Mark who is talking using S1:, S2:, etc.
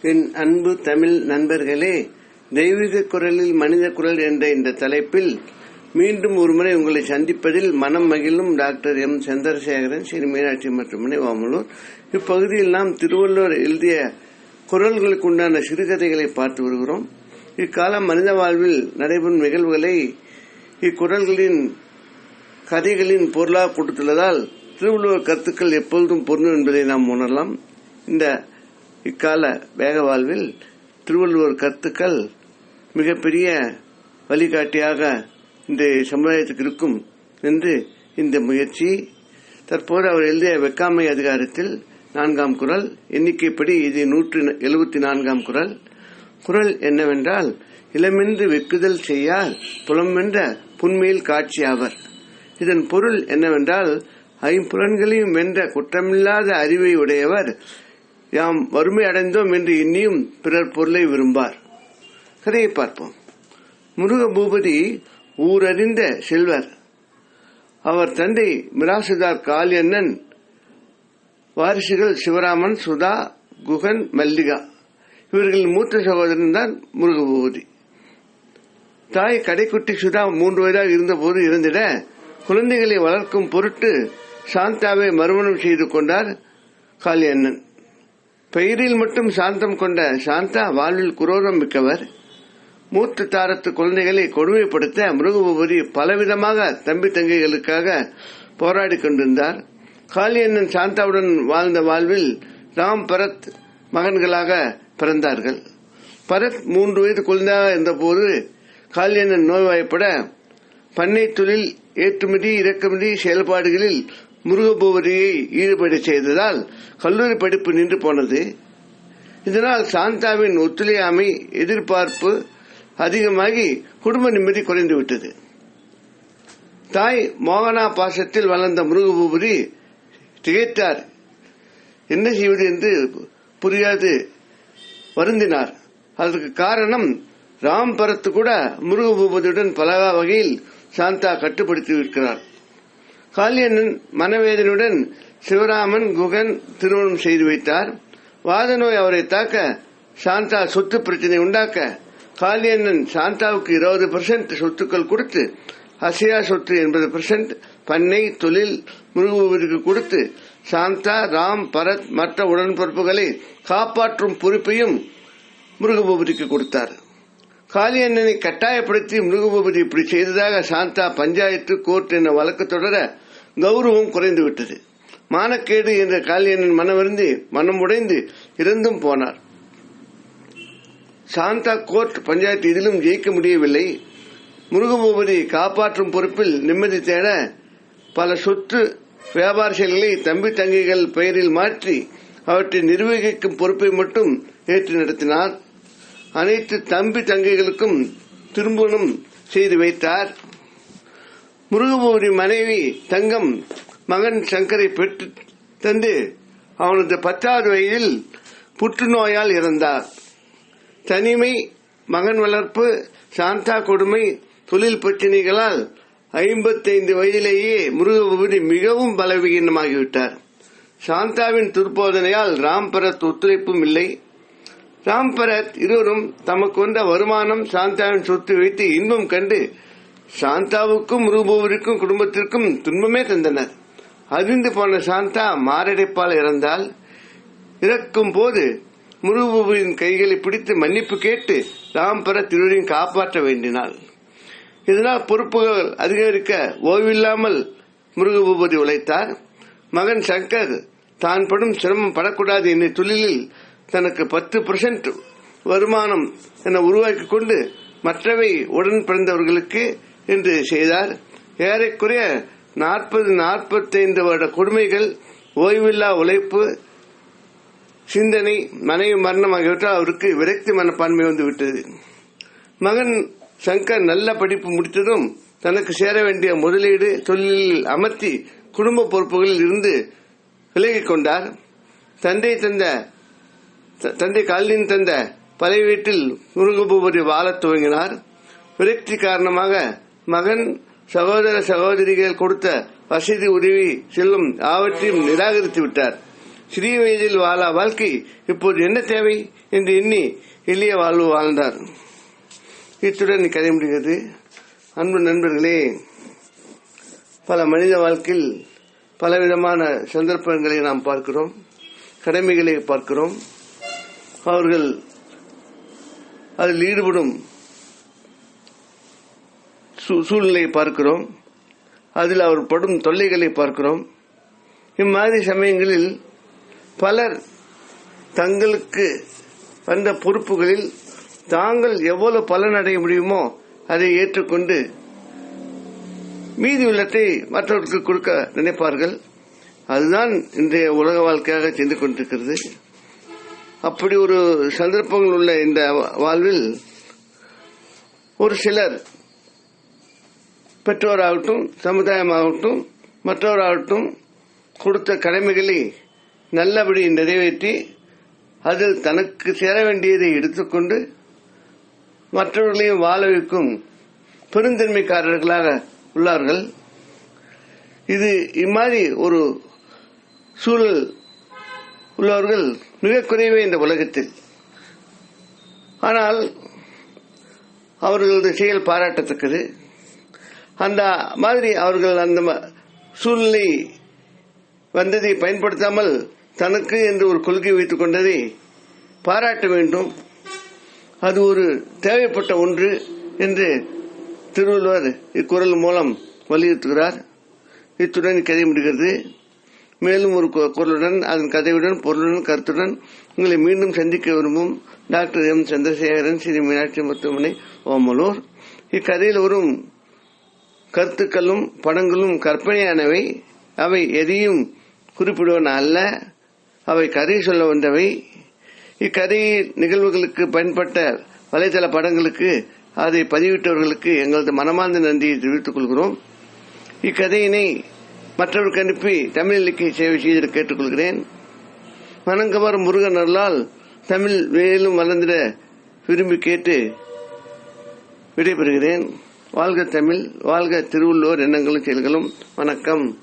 S1: என் அன்பு தமிழ் நண்பர்களே தெய்வீக குரலில் மனித குரல் என்ற இந்த தலைப்பில் மீண்டும் ஒருமுறை உங்களை சந்திப்பதில் மனம் மகிழும் டாக்டர் எம். சந்திரசேகரன் ஸ்ரீ மீனாட்சி மருத்துவமனை வாமலூர் இப்பகுதியில் நாம் திருவள்ளுவர் எழுதிய குரல்களுக்கு உண்டான சிறுகதைகளை பார்த்து வருகிறோம். இக்காலம் மனித வாழ்வில் நடைபெறும் நிகழ்வுகளை இக்குரல்களின் கதைகளின் பொருளாக கொடுத்துள்ளதால் திருவள்ளுவர் கருத்துக்கள் எப்பொழுதும் பொருந்தும் என்பதை நாம் உணரலாம். இந்த இக்கால வேக வாழ்வில் திருவள்ளுவர் கருத்துக்கள் மிகப்பெரிய வழிகாட்டியாக இந்த சமுதாயத்துக்கு இருக்கும் என்று இந்த முயற்சி. தற்போது அவர் எழுதிய வெக்காமை அதிகாரத்தில் நான்காம் குரல் எண்ணிக்கைப்படி இது நூற்று எழுபத்தி நான்காம் குரல். குரல் என்னவென்றால் இளமென்று வெக்குதல் செய்யார் புலமென்ற புன்மையில் காட்சியாவர் இதன் பொருள் என்னவென்றால் ஐம்புலன்களையும் வென்ற குற்றமில்லாத அறிவை உடையவர் யாம் வறுமை அடைந்தோம் என்று இன்னியும் பிறர் பொருளை விரும்பார். கதையை பார்ப்போம். முருக பூபதி ஊரறிந்த செல்வர். அவர் தந்தை மிராசுதார் காளியண்ணன் வாரிசுகள் சிவராமன் சுதா குகன் மல்லிகா. இவர்களின் மூத்த சகோதரன் தான் முருகபூபதி தாய் கடைக்குட்டி சுதா மூன்று வயதாக இருந்தபோது இருந்திட குழந்தைகளை வளர்க்கும் பொருட்டு சாந்தாவை மறுமணம் செய்து கொண்டார் காளியண்ணன். பெயரில் மட்டும் சாந்தம் கொண்ட சாந்தா வாழ்வில் குரோரம் மிக்கவர். மூத்த தாரத்து குழந்தைகளை கொடுமைப்படுத்த மிருகபூபதி பலவிதமாக தம்பி தங்கைகளுக்காக போராடி கொண்டிருந்தார். காளியண்ணன் சாந்தாவுடன் வாழ்ந்த வாழ்வில் ராம் பரத் மகன்களாக பிறந்தார்கள். பரத் மூன்று வயது குழந்தையாக இருந்தபோது காளியண்ணன் நோய்வாய்ப்பட பண்ணை தொழில் ஏற்றுமதி இறக்குமதி செயல்பாடுகளில் முருகபூபதியை ஈடுபட செய்ததால் கல்லூரி படிப்பு நின்று போனது. இதனால் சாந்தாவின் ஒத்துழையாமை எதிர்பார்ப்பு அதிகமாகி குடும்ப நிம்மதி குறைந்துவிட்டது தாய் மோகனா பாசத்தில் வளர்ந்த முருகபூபதி திகைத்தார். என்ன செய்வது என்று புரியாது வருந்தினார். அதற்கு காரணம் ராம் பரத் கூட முருகபூபதியுடன் பல வகையில் சாந்தா கட்டுப்படுத்தி இருக்கிறார். காளியண்ணன் மனவேதனுடன் சிவராமன் குகன் திருமணம் செய்து வைத்தார். வாத நோய் அவரை தாக்க சாந்தா சொத்து பிரச்சனை உண்டாக்க காளியண்ணன் சாந்தாவுக்கு இருபது பெர்சென்ட் சொத்துக்கள் கொடுத்து ஹசியா சொத்து எண்பது பெர்சென்ட் பண்ணை தொழில் முருகுவிற்கு கொடுத்து சாந்தா ராம் பரத் மற்ற உடன்பிறப்புகளை காப்பாற்றும் பொறுப்பையும் முருகபூபதிக்கு கொடுத்தார். காளியண்ணனை கட்டாயப்படுத்தி மிருகபூபதி இப்படி செய்ததாக சாந்தா பஞ்சாயத்து கோர்ட் என்ற வழக்கு தொடர கௌரவம் குறைந்துவிட்டது மானக்கேடு என்ற காளியண்ணன் மனமிருந்து மனம் உடைந்து இறந்தும் போனார். சாந்தா கோர்ட் பஞ்சாயத்து இதிலும் ஜெயிக்க முடியவில்லை. முருகபூபதி காப்பாற்றும் பொறுப்பில் நிம்மதி தேட பல சொத்து வியாபார செயல்களை தம்பி தங்கைகள் பெயரில் மாற்றி அவற்றை நிர்வகிக்கும் பொறுப்பை மட்டும் ஏற்று நடத்தினார். அனைத்து தம்பி தங்கைகளுக்கும் திருமணம் செய்து வைத்தார். முருகபூரி மனைவி தங்கம் மகன் சங்கரை பெற்று தந்து அவனது பத்தாவது வயதில் புற்றுநோயால் இறந்தார். தனிமை மகன் வளர்ப்பு சாந்தா கொடுமை தொழில் பிரச்சனைகளால் ஐம்பத்தைந்து வயதிலேயே முருகபூரி மிகவும் பலவீனமாகிவிட்டார். சாந்தாவின் துர்போதனையால் ராம்பரத் ஒத்துழைப்பும் இல்லை. ராம்பரத் இருவரும் தமக்கு வந்த வருமானம் சாந்தாவின் சொத்து வைத்து இன்பம் கண்டு சாந்தாவுக்கும் ரூபூவருக்கும் குடும்பத்திற்கும் துன்பமே தந்தனர். அறிந்து போன சாந்தா மாரடைப்பால் இறந்தால் இறக்கும் போது முருபுவின் கைகளை பிடித்து மன்னிப்பு கேட்டு ராம்பரத் இருவரையும் காப்பாற்ற வேண்டினாள். இதனால் பொறுப்புகள் அதிகரிக்க ஓய்வில்லாமல் முருகபூபதி உழைத்தார். மகன் சங்கர் தான் படும் சிரமம் படக்கூடாது என்ற தொழிலில் தனக்கு பத்து பர்சன்ட் வருமானம் என உருவாக்கி கொண்டு மற்றவை உடன் பிறந்தவர்களுக்கு என்று செய்தார். ஏறக்குறைய நாற்பது நாற்பத்தைந்து வருட கொடுமைகள் ஓய்வில்லா உழைப்பு சிந்தனை மனைவி மரணம் ஆகியவற்றால் அவருக்கு விரக்தி மனப்பான்மை வந்துவிட்டது மகன் சங்கர் நல்ல படிப்பு முடித்ததும் தனக்கு சேர வேண்டிய முதலீடு தொழிலில் அமர்த்தி குடும்ப பொறுப்புகளில் இருந்து விலகிக் கொண்டார் தந்தை தந்த தந்தை காலின் தந்த பழைய வீட்டில் முருகபூபதி வாழத் துவங்கினார். விரக்தி காரணமாக மகன் சகோதர சகோதரிகள் கொடுத்த வசதி உதவி செல்லும் ஆவற்றையும் நிராகரித்து விட்டார். சிறிய வயதில் வாழா வாழ்க்கை இப்போது என்ன தேவை என்று எண்ணி எளிய வாழ்வு வாழ்ந்தார். இத்துடன் கதை முடிகிறது. அன்பு நண்பர்களே பல மனித வாழ்க்கையில் பலவிதமான சந்தர்ப்பங்களை நாம் பார்க்கிறோம் கடமைகளை பார்க்கிறோம். அவர்கள் அதில் ஈடுபடும் சூ- சூழ்நிலையை பார்க்கிறோம். அதில் அவர் படும் தொல்லைகளை பார்க்கிறோம். இம்மாதிரி சமயங்களில் பலர் தங்களுக்கு வந்த பொறுப்புகளில் தாங்கள் எவ்வளவு பலன் அடைய முடியுமோ அதை ஏற்றுக்கொண்டு மீதி உள்ளத்தை மற்றவர்களுக்கு கொடுக்க நினைப்பார்கள். அதுதான் இன்றைய உலக வாழ்க்கையாக சென்று கொண்டிருக்கிறது. அப்படி ஒரு சந்தர்ப்பங்கள் உள்ள இந்த வாழ்வில் ஒரு சிலர் பெற்றோராகட்டும் சமுதாயமாகட்டும் மற்றவராகட்டும் கொடுத்த கடமைகளை நல்லபடி நிறைவேற்றி அதில் தனக்கு சேர வேண்டியதை எடுத்துக்கொண்டு மற்றவர்களையும் வாழ வைக்கும் பெருந்தன்மைக்காரர்களாக உள்ளார்கள். இது இம்மாதிரி ஒரு சூழல் உள்ளவர்கள் மிக குறைவே இந்த உலகத்தில். ஆனால் அவர்களது செயல் பாராட்டத்தக்கது. அந்த மாதிரி அவர்கள் அந்த ம- சூழ்நிலை வந்ததை பயன்படுத்தாமல் தனக்கு என்று ஒரு கொள்கை வைத்துக் கொண்டதை பாராட்ட வேண்டும். அது ஒரு தேவைப்பட்ட ஒன்று என்று திருவள்ளுவர் இக்குரல் மூலம் வலியுறுத்துகிறார். இத்துடன் கதை முடிகிறது. மேலும் ஒரு குரலுடன் அதன் கதையுடன் பொருளுடன் கருத்துடன் உங்களை மீண்டும் சந்திக்க விரும்பும் டாக்டர் எம். சந்திரசேகரன் ஸ்ரீ மீனாட்சி மருத்துவமனை ஓமலூர். இக்கதையில் வரும் கருத்துக்களும் படங்களும் கற்பனையானவை. அவை எதையும் குறிப்பிடுவன அல்ல. அவை கதை சொல்ல வந்தவை. இக்கதையில் நிகழ்வுகளுக்கு பயன்பட்ட வலைதள படங்களுக்கு அதை பதிவிட்டவர்களுக்கு எங்களது மனமார்ந்த நன்றியை தெரிவித்துக் கொள்கிறோம். இக்கதையினை மற்றவருக்கு அனுப்பி தமிழ் இலக்கிய சேவை செய்து கேட்டுக்கொள்கிறேன். வணங்கவர் முருகன் அருளால் தமிழ் மேலும் வளர்ந்திட விரும்பி கேட்டு விடைபெறுகிறேன். வாழ்க தமிழ் வாழ்க திருவள்ளுவர் எண்ணங்களும் செயல்களும். வணக்கம்.